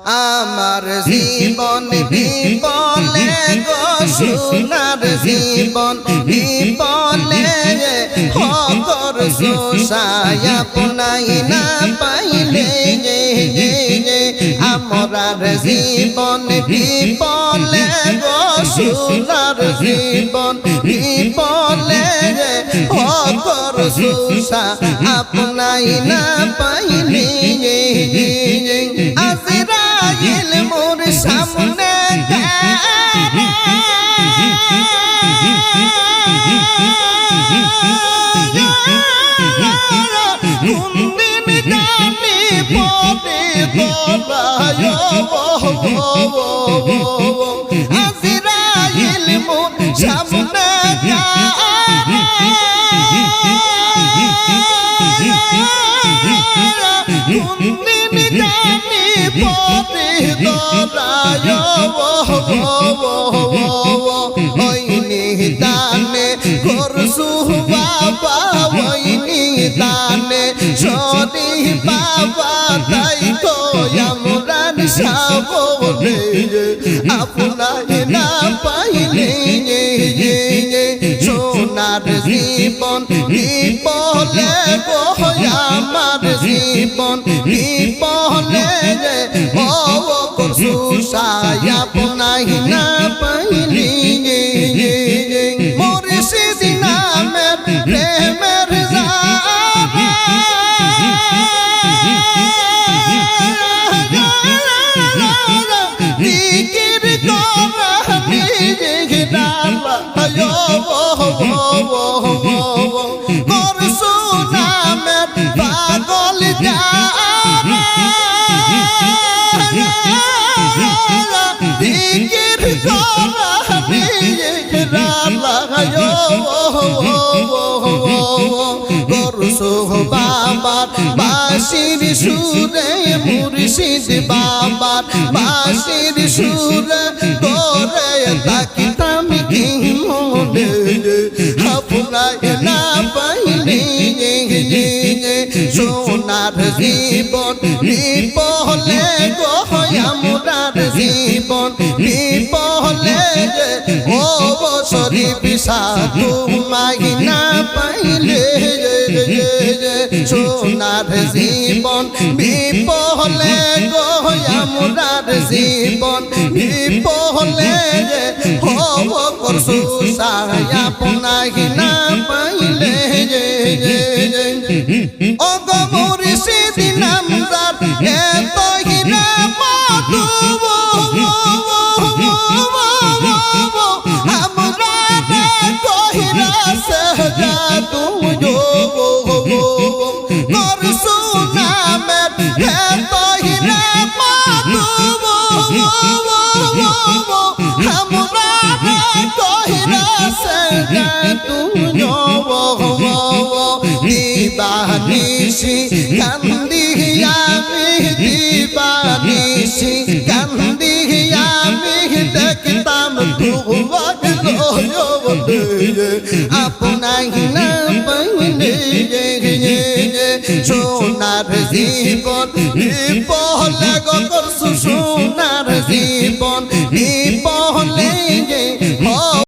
আমার জীবন বিপলে গো, সোনার জীবন বিপলে হকর সোসায়া পুনাই না পাইলে আমরার জীবন বিপলে গো, সোনার জীবন বিপলে হকর সোসা আপনাই না পাইলে আজরাইল মোর সামনে পদে দলায় হইনি দানে বাবা তাই তো আমরান সাবলে আপনার না পাইলে সোনার জীবন বিপলে আমার জীবন বিপলে ও করছু সায়া পুনাই না পাইলি বাবার বাসির সুরে মুর্শিদ বাবার বাসির সুরে করে তাকিতাম কি মনে আপনায় না পাইলে সোনার জীবন বিপলে গো আমরার জীবন বিপলে ও বছরি পিসা তোমায় না পাইলে সোনার জীবন বিপলে গো আমরার জীবন বিপলে হব করছু সায়া পুনাই না পাইলে অগমরি সেদিন আমরার এত হিনা মাধু দিবানিসি কান্দি আমি দিবানিসি পাইলে সোনার জীবন বিপলে গর